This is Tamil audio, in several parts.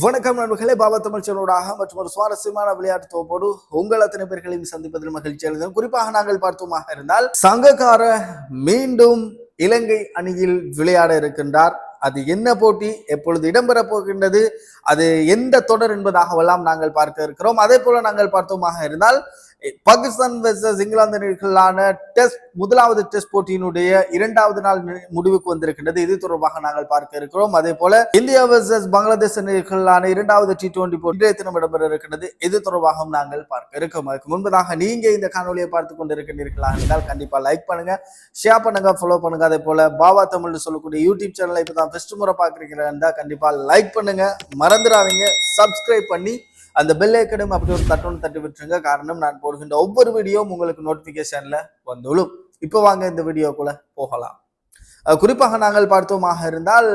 வணக்கம் நண்பர்களே பாபா தமிழ்ச்சனோடாக மற்றும் ஒரு சுவாரஸ்யமான விளையாட்டு தொகுப்போடு உங்கள் அத்தனை பேர்களையும் சந்திப்பதில் மகிழ்ச்சி அடைந்தோம் குறிப்பாக நாங்கள் பார்த்தோமாக இருந்தால் சங்கக்கார மீண்டும் இலங்கை அணியில் விளையாட இருக்கின்றார். அது என்ன போட்டி எப்பொழுது இடம்பெறப் போகின்றது அது எந்த தொடர் என்பதாகவெல்லாம் நாங்கள் பார்க்க இருக்கிறோம். அதே போல நாங்கள் பார்த்தோமாக இருந்தால் பாகிஸ்தான் வெர்சஸ் இங்கிலாந்து அணிகளான டெஸ்ட் முதலாவது டெஸ்ட் போட்டியினுடைய இரண்டாவது நாள் முடிவுக்கு வந்திருக்கின்றது. இது தொடர்பாக நாங்கள் பார்க்க இருக்கிறோம். அதே போல இந்தியா வெர்சஸ் பங்களாதேஷ் அணிகளான இரண்டாவது டி டுவெண்டி போட்டி இன்றைய தினம் இடம்பெற இருக்கின்றது இது தொடர்பாகவும் நாங்கள் பார்க்க இருக்கோம் அதுக்கு முன்பதாக நீங்க இந்த காணொலியை பார்த்து கொண்டிருக்கிறீர்களா என்றால் கண்டிப்பா லைக் பண்ணுங்க ஷேர் பண்ணுங்க ஃபாலோ பண்ணுங்க. அதே போல பாபா தமிழ்னு சொல்லக்கூடிய யூடியூப் சேனலை இப்போ தான் ஃபர்ஸ்ட் முறை பார்க்குறீங்களா இருந்தால் கண்டிப்பா லைக் பண்ணுங்க. மறந்துடாதீங்க. சப்ஸ்கிரைப் பண்ணி அந்த பெல் ஐக்கனும் அப்படி ஒரு தட்டோன்னு தட்டி விட்டுருங்க. காரணம் நான் போடுகின்ற ஒவ்வொரு வீடியோவும் உங்களுக்கு நோட்டிஃபிகேஷனில் வந்துடும் இப்போ வாங்க இந்த வீடியோக்குள்ள போகலாம். குறிப்பாக நாங்கள் பார்த்தோமாக இருந்தால்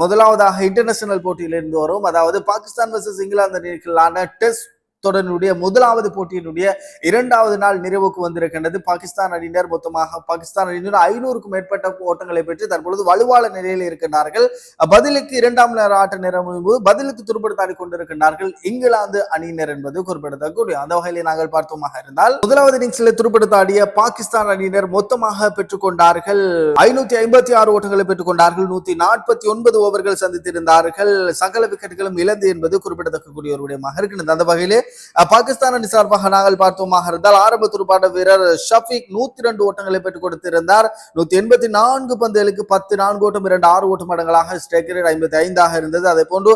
முதலாவதாக இன்டர்நேஷனல் போட்டியிலிருந்து வரும். அதாவது பாகிஸ்தான் வர்சஸ் இங்கிலாந்து அணிகளான டெஸ்ட் தொடரினுடைய முதலாவது போட்டியினுடைய இரண்டாவது நாள் நிறைவுக்கு வந்திருக்கின்றது. பாகிஸ்தான் அணியினர் மொத்தமாக பாகிஸ்தான் அணியினர் ஐநூறுக்கும் மேற்பட்ட ஓட்டங்களை பெற்று தற்பொழுது வலுவான நிலையில் இருக்கின்றார்கள். பதிலுக்கு இரண்டாம் நேர ஆட்ட நேரம் போது பதிலுக்கு துருப்படுத்தாடி கொண்டிருக்கின்றார்கள் இங்கிலாந்து அணியினர் என்பது குறிப்பிடத்தக்கக்கூடிய அந்த வகையில் நாங்கள் பார்த்தோமாக இருந்தால் முதலாவது இன்னிங்ஸில் துருப்படுத்தாடிய பாகிஸ்தான் அணியினர் மொத்தமாக பெற்றுக்கொண்டார்கள். ஐநூத்தி ஐம்பத்தி ஆறு ஓட்டங்களை பெற்றுக்கொண்டார்கள். நூத்தி நாற்பத்தி ஒன்பது ஓவர்கள் சந்தித்திருந்தார்கள். சகல விக்கெட்டுகளும் இழந்து என்பது குறிப்பிடத்தக்கக்கூடிய ஒரு விடயமாக இருக்கின்றது. அந்த வகையிலே பாகிஸ்தானின் பாகிஸ்தான் சார்பாக நாங்கள் பார்த்தோமாக இருந்தால் ஆரம்ப துடுப்பாட்ட வீரர் ஷஃபிக் நூத்தி ரெண்டு ஓட்டங்களை பெற்றுக் கொடுத்திருந்தார். நூத்தி எண்பத்தி நான்கு பந்துகளுக்கு பத்து நான்கு ஓட்டம் இரண்டு ஆறு ஓட்டம் மடங்களாக ஸ்ட்ரைக் ரேட் ஐம்பத்தி ஐந்தாக இருந்தது. அதே போன்று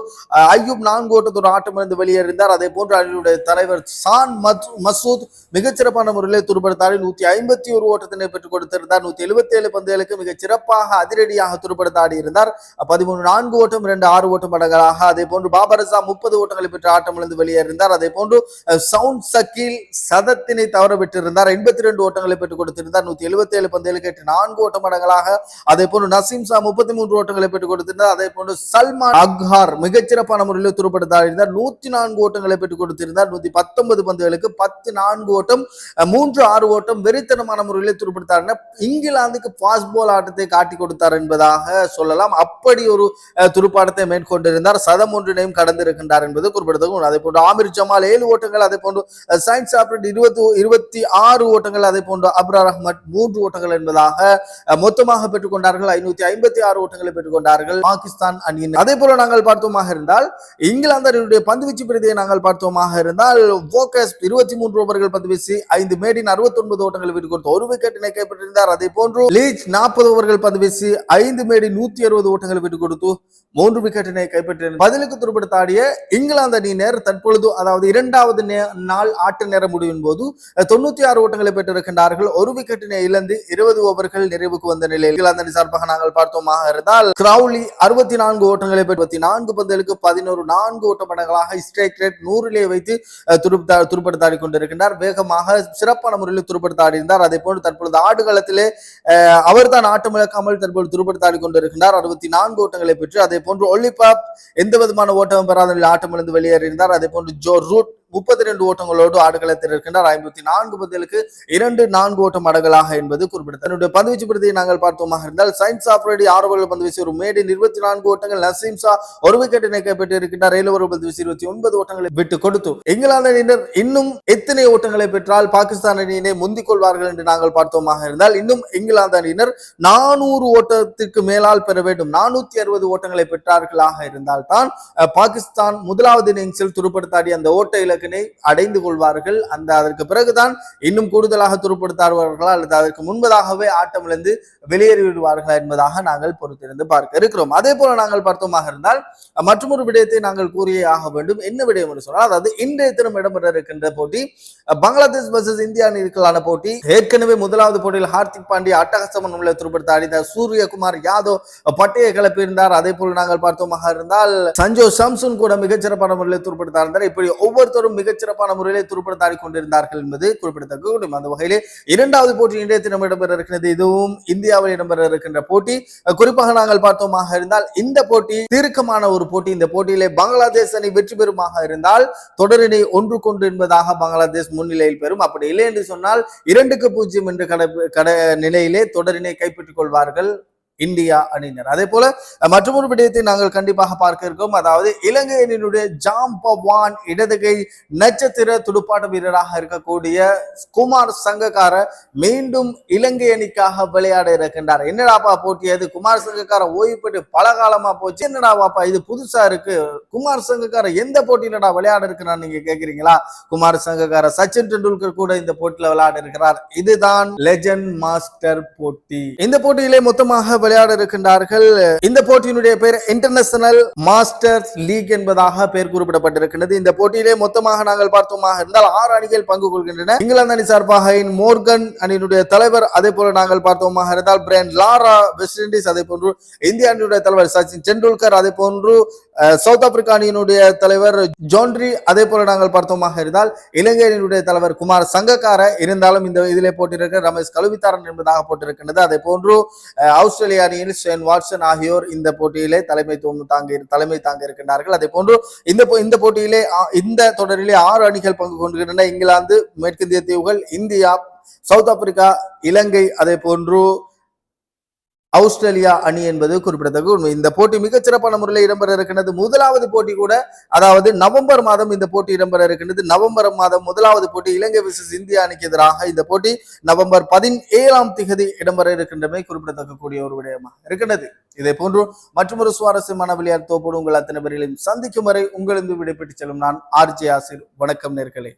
ஐயூப் நான்கு ஓட்டத்தோடு ஆட்டமிருந்து வெளியேறினார் அதே போன்று அணியுடைய தலைவர் சான் மத்- மசூத் மிகச்சிறப்பான முறையில் துடுப்படுத்தாடி நூத்தி ஐம்பத்தி ஒரு ஓட்டத்தினை பெற்றுக் கொடுத்திருந்தார். நூத்தி எழுபத்தி ஏழு பந்துகளுக்கு மிக சிறப்பாக அதிரடியாக துருப்படுத்தாடி இருந்தார் பதிமூணு நான்கு ஓட்டம் இரண்டு ஆறு ஓட்டம் மடங்களாக அதே போன்று பாபரசா முப்பது ஓட்டங்களை பெற்று ஆட்டமிழந்து வெளியேறினார் அதே போன்று அஹ், சவுண்ட் சக்கீல் சதத்தினை தவற விட்டிருந்தார் எண்பத்தி ரெண்டு ஓட்டங்களை பெற்றுக் கொடுத்திருந்தார். நூத்தி எழுபத்தி ஏழு பந்துகளுக்கு எட்டு நான்கு ஓட்ட மடங்களாக அதே போன்று நசீம் ஷா முப்பத்தி மூன்று ஓட்டங்களை பெற்றுக் கொடுத்திருந்தார். அதே போன்று சல்மான் அக்ஹார் மிகச்சிறப்பான முறையில் துருப்படுத்தார் இருந்தார் நூத்தி நான்கு ஓட்டங்களை பெற்றுக் கொடுத்திருந்தார். நூத்தி பத்தொன்பது பந்துகளுக்கு பத்து நான்கு ஓட்டம் மூன்று ஆறு ஓட்டம் வெறித்தனமான முறையில் துருப்படுத்தார் இங்கிலாந்துக்கு பாஸ்ட் பால் ஆட்டத்தை காட்டி கொடுத்தார் என்பதாக சொல்லலாம். அப்படி ஒரு துருப்பாட்டத்தை மேற்கொண்டிருந்தார். சதம் ஒன்றினையும் கடந்திருக்கின்றார் என்பது குறிப்பிடத்தக்க அதே போன்று ஆமிர் ஜமாலே ஏழு ஓட்டங்கள் அதே போன்று சயின்ஸ் சைன்ஸ் ஆப்ரேட் இருபத்தி இருபத்தி ஆறு ஓட்டங்கள் அதே போன்று அப்ரார் அஹ்மத் மூன்று ஓட்டங்கள் என்பதாக மொத்தமாக பெற்றுக்கொண்டார்கள். ஐநூத்தி ஐம்பத்தி ஆறு ஓட்டங்களை பெற்றுக்கொண்டார்கள். பாகிஸ்தான் அணியின். அதே போல நாங்கள் பார்த்தோமாக இருந்தால் இங்கிலாந்து அணியினுடைய பந்துவீச்சு பிரதியை நாங்கள் பார்த்தோமாக இருந்தால் போக்கஸ் இருபத்தி மூன்று ஓவர்கள் பந்து வீசி ஐந்து மேடின் அறுபத்தி ஒன்பது ஓட்டங்களை விட்டு கொடுத்து ஒரு விக்கெட்டினை கைப்பற்றியிருந்தார் அதே போன்று லீச் நாற்பது ஓவர்கள் பந்து வீசி ஐந்து மேடி நூத்தி அறுபது ஓட்டங்களை விட்டு கொடுத்து மூன்று விக்கெட்டினை கைப்பற்றினார். பதிலுக்கு துடுப்படுத்தாடிய இங்கிலாந்து அணியினர் தற்பொழுது அதாவது இரண்டாவது நாள் ஆட்ட நேர முடிவின் போது தொண்ணூத்தி ஆறு ஓட்டங்களை பெற்றிருக்கின்றார்கள். ஒரு விக்கெட்டினை இழந்து இருபது ஓவர்கள் நிறைவுக்கு வந்த நிலையில் இங்கிலாந்து அணி சார்பாக நாங்கள் பார்த்தோமாக இருந்தால் கிரவுலி அறுபத்தி நான்கு ஓட்டங்களை பெற்று நான்கு பந்துகளுக்கு பதினோரு நான்கு ஓட்ட மடங்களாக ஸ்ட்ரைக் ரேட் நூறிலே வைத்து அஹ், துடுப்பா கொண்டிருக்கின்றார். வேகமாக சிறப்பான முறையில் துடுப்படுத்தாடி இருந்தார். அதே போன்று தற்பொழுது ஆடுகளத்திலே அவர் அவர்தான் ஆட்டமிழக்காமல் தற்போது துடுப்படுத்தாடி கொண்டிருக்கின்றார். அறுபத்தி நான்கு ஓட்டங்களை பெற்று அதே போன்று ஒல்லிபாப் எந்த விதமான ஓட்டமும் பெறாத நிலையில் ஆட்டமிழந்து வெளியேறியிருந்தார். அதே போன்று ஜோ ரூட் look முப்பத்தி ரெண்டு ஓட்டங்களோடு ஆடுகளத்தில் இருக்கின்றார் ஐம்பத்தி நான்கு பந்துகளுக்கு இரண்டு நான்கு ஓட்டம் அடங்கலாக என்பது குறிப்பிடத்தக்கது. தன்னுடைய பந்துவீச்சு பிரதியை நாங்கள் பார்த்தோமாக இருந்தால் சயின்ஸ் ஆப்ரேடி ஆறு ஓவர்கள் பந்து ஒரு மேடின் இருபத்தி நான்கு ஓட்டங்கள் நசீம் ஷா ஒரு விக்கெட் இணைக்கப்பட்டு இருக்கின்றார் ஏழு ஓவர் பந்து இருபத்தி ஒன்பது ஓட்டங்களை விட்டு கொடுத்து இங்கிலாந்து அணியினர் இன்னும் எத்தனை ஓட்டங்களை பெற்றால் பாகிஸ்தான் அணியினை முந்திக் கொள்வார்கள் என்று நாங்கள் பார்த்தோமாக இருந்தால் இன்னும் இங்கிலாந்து அணியினர் நானூறு ஓட்டத்திற்கு மேலால் பெற வேண்டும். நானூத்தி அறுபது ஓட்டங்களை பெற்றார்களாக இருந்தால் தான் பாகிஸ்தான் முதலாவது இன்னிங்ஸில் துடுப்படுத்தாடி அந்த ஓட்ட இலக்கினை அடைந்து கொள்வார்கள். அந்த அதற்கு பிறகுதான் இன்னும் கூடுதலாக துடுப்படுத்தாடுவார்களா அல்லது அதற்கு முன்பதாகவே ஆட்டமிழந்து வெளியேறி விடுவார்களா என்பதாக நாங்கள் பொறுத்திருந்து பார்க்க இருக்கிறோம். அதே போல நாங்கள் பார்த்தோமாக இருந்தால் மற்றொரு விடயத்தை நாங்கள் கூறியே ஆக வேண்டும். என்ன விடயம் என்று சொன்னால் அதாவது இன்றைய தினம் இடம்பெற இருக்கின்ற போட்டி பங்களாதேஷ் வர்சஸ் இந்தியா அணிகளுக்கான போட்டி ஏற்கனவே முதலாவது போட்டியில் ஹார்திக் பாண்டியா அட்டகசமன் உள்ள துருப்படுத்த இந்த சூரியகுமார் யாதவ் பட்டையை கிளப்பியிருந்தார். அதே போல நாங்கள் பார்த்தோமாக இருந்தால் சஞ்சோ சாம்சன் கூட மிகச்சிறப்பான முறையில் துருப்படுத்தார் இப்படி ஒவ்வொருத்தரும் மிகச்சிறப்பான முறையிலே துடுப்படுத்தாடி கொண்டிருந்தார்கள் என்பது குறிப்பிடத்தக்க கூடும் அந்த வகையிலே இரண்டாவது போட்டி இன்றைய தினம் இடம்பெற இருக்கிறது இதுவும் இந்தியாவில் இடம்பெற இருக்கின்ற போட்டி. குறிப்பாக நாங்கள் பார்த்தோமாக இருந்தால் இந்த போட்டி தீர்க்கமான ஒரு போட்டி. இந்த போட்டியிலே பங்களாதேஷ் அணி வெற்றி பெறுமாக இருந்தால் தொடரினை ஒன்று கொண்டு என்பதாக பங்களாதேஷ் முன்னிலையில் பெறும். அப்படி இல்லை என்று சொன்னால் இரண்டுக்கு பூஜ்ஜியம் என்று கடை கடை நிலையிலே தொடரினை கைப்பற்றிக் கொள்வார்கள். இந்தியா அணியினர். அதே போல மற்றொரு விடயத்தை நாங்கள் கண்டிப்பாக பார்க்க இருக்கோம். அதாவது இலங்கை அணியினுடைய ஜாம்பவான் இடதுகை நட்சத்திர துடுப்பாட்ட வீரராக இருக்கக்கூடிய குமார் சங்கக்கார மீண்டும் இலங்கை அணிக்காக விளையாட இருக்கின்றார். என்னடாப்பா போட்டி அது? குமார் சங்கக்கார ஓய்வு பெற்று பல காலமா போச்சு. என்னடாவாப்பா இது புதுசா இருக்கு? குமார் சங்கக்கார எந்த போட்டியிலடா விளையாட இருக்கிறார் நீங்க கேக்குறீங்களா? குமார் சங்கக்கார சச்சின் டெண்டுல்கர் கூட இந்த போட்டியில விளையாட இருக்கிறார். இதுதான் லெஜண்ட் மாஸ்டர் போட்டி. இந்த போட்டியிலே மொத்தமாக விளையாட இருக்கின்றார்கள். இந்த போட்டியினுடைய பெயர் இன்டர்நேஷனல் மாஸ்டர்ஸ் லீக் என்பதாக பெயர் குறிப்பிடப்பட்டிருக்கிறது இந்த போட்டியிலே மொத்தமாக நாங்கள் பார்த்தோமாக இருந்தால் ஆறு அணிகள் பங்கு கொள்கின்றன. இங்கிலாந்து அணி சார்பாக மோர்கன் அணியினுடைய தலைவர் அதே போல நாங்கள் பார்த்தோமாக இருந்தால் பிராண்ட் லாரா வெஸ்ட் இண்டீஸ் அதே போன்று இந்திய அணியுடைய தலைவர் சச்சின் டெண்டுல்கர் அதே போன்று சவுத் ஆப்பிரிக்கா அணியினுடைய தலைவர் ஜோன்ரி அதே போல நாங்கள் பார்த்தோமாக இருந்தால் இலங்கை அணியினுடைய தலைவர் குமார் சங்கக்கார இருந்தாலும் இந்த இதிலே போட்டிருக்க ரமேஷ் கலுவித்தாரன் என்பதாக போட்டிருக்கின்றது. அதே போன்று ஆஸ்திரேலிய ஆஸ்திரேலிய அணியில் ஷேன் வாட்சன் ஆகியோர் இந்த போட்டியிலே தலைமைத்துவம் தாங்கி தலைமை தாங்க இருக்கின்றார்கள். அதே போன்று இந்த போ- இந்த போட்டியிலே இந்த தொடரிலே ஆறு அணிகள் பங்கு கொண்டிருக்கின்றன. இங்கிலாந்து மேற்கிந்திய தீவுகள் இந்தியா சவுத் ஆப்பிரிக்கா இலங்கை அதே போன்று ஆஸ்திரேலியா அணி என்பது குறிப்பிடத்தக்க உண்மை. இந்த போட்டி மிகச்சிறப்பான முறையில் இடம்பெற இருக்கின்றது. முதலாவது போட்டி கூட அதாவது நவம்பர் மாதம் இந்த போட்டி இடம்பெற இருக்கின்றது. நவம்பர் மாதம் முதலாவது போட்டி இலங்கை விசஸ் இந்தியா அணிக்கு எதிராக இந்த போட்டி நவம்பர் பதினேழாம் திகதி இடம்பெற இருக்கின்றமை குறிப்பிடத்தக்க கூடிய ஒரு விடயமாக இருக்கின்றது. இதே போன்று மற்றொரு சுவாரஸ்யமான விளையாட்டு தோப்போடு உங்கள் அத்தனை பேர்களையும் சந்திக்கும் வரை உங்களிருந்து விடைபெற்று செல்லும் நான் ஆர்ஜி ஆசிர். வணக்கம் நேர்களே.